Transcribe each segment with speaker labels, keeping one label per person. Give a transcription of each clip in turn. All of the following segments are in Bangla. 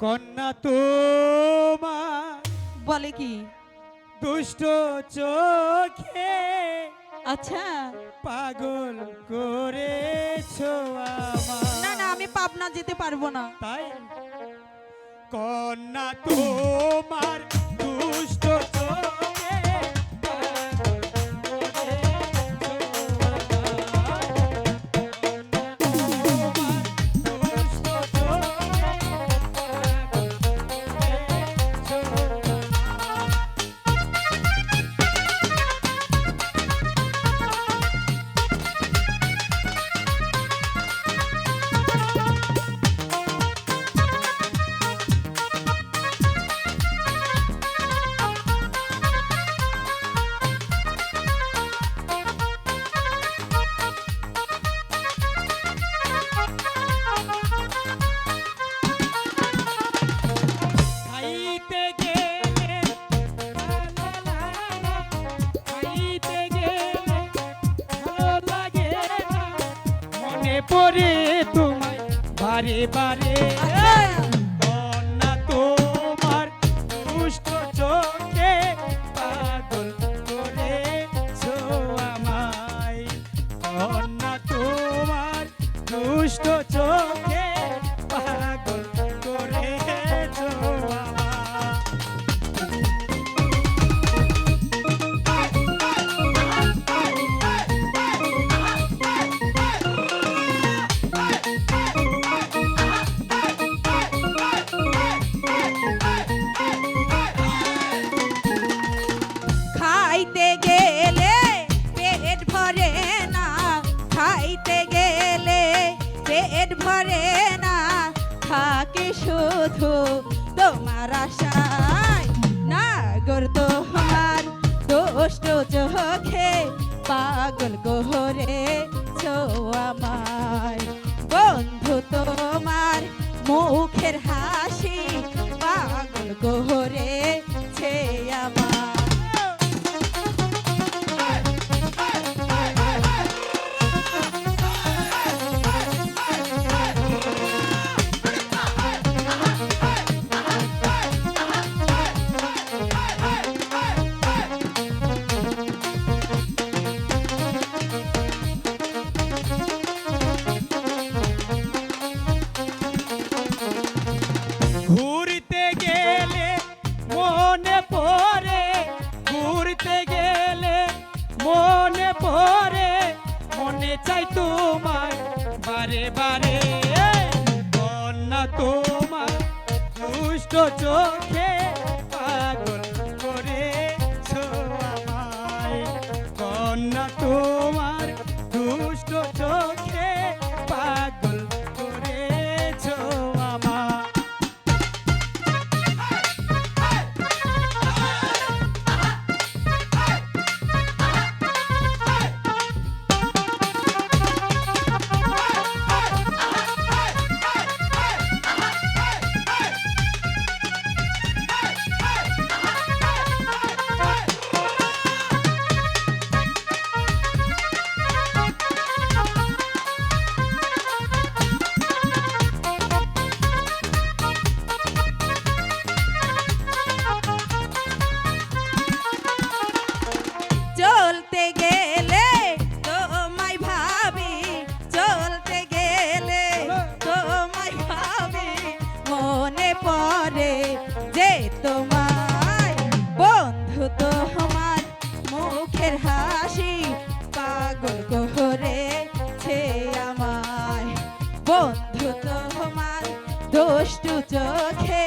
Speaker 1: কন্যা তোমার
Speaker 2: বলে কি?
Speaker 1: দুষ্ট চোখে
Speaker 2: আচ্ছা।
Speaker 1: পাগল করেছ
Speaker 2: না না আমি পাবনা যেতে পারব না।
Speaker 1: তাই? কন্যা তোমার দুষ্ট চোখে পড়ে তোমায় বারে বারে।
Speaker 2: থাকে শুধু তোমার আশায়। না গর তোমার দুষ্ট চোখে, পাগল গোহরে আমায় বন্ধু তোমার মুখের হাসি, পাগল গোহরে
Speaker 1: দুষ্ট চোখে পাগল
Speaker 2: মুখের হাসি পাগল ছে আমায়। বন্ধু তোমার দুষ্টু চোখে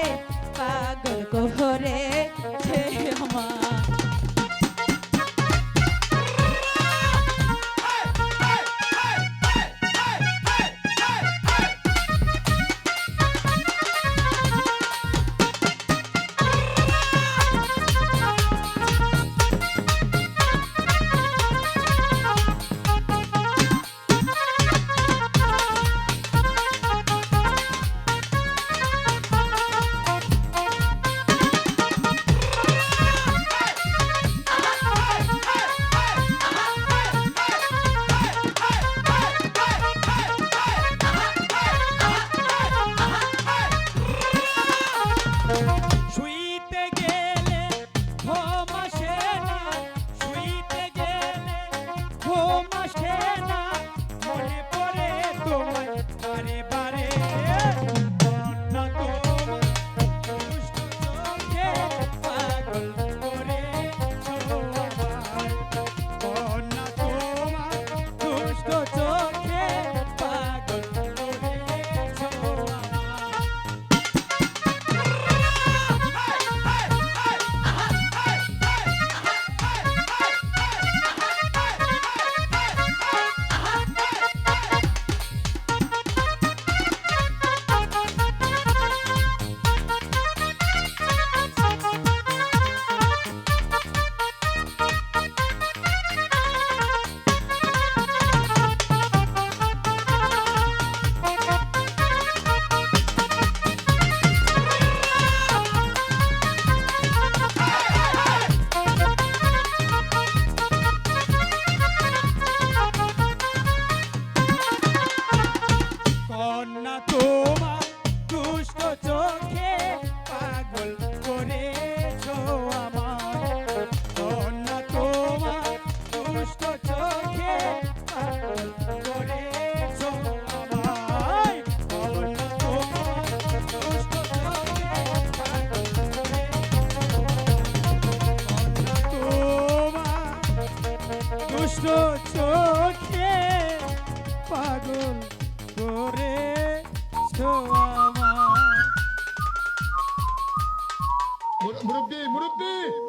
Speaker 1: করেছ আমার কন্যা তোমার দুষ্ট চোখে পাগল করেছ আমায়। কন্যা তোমার দুষ্ট চোখে পাগল তোমার দুষ্ট চোখে পাগল করে আমার
Speaker 3: মুরব্বী মুরব্বী!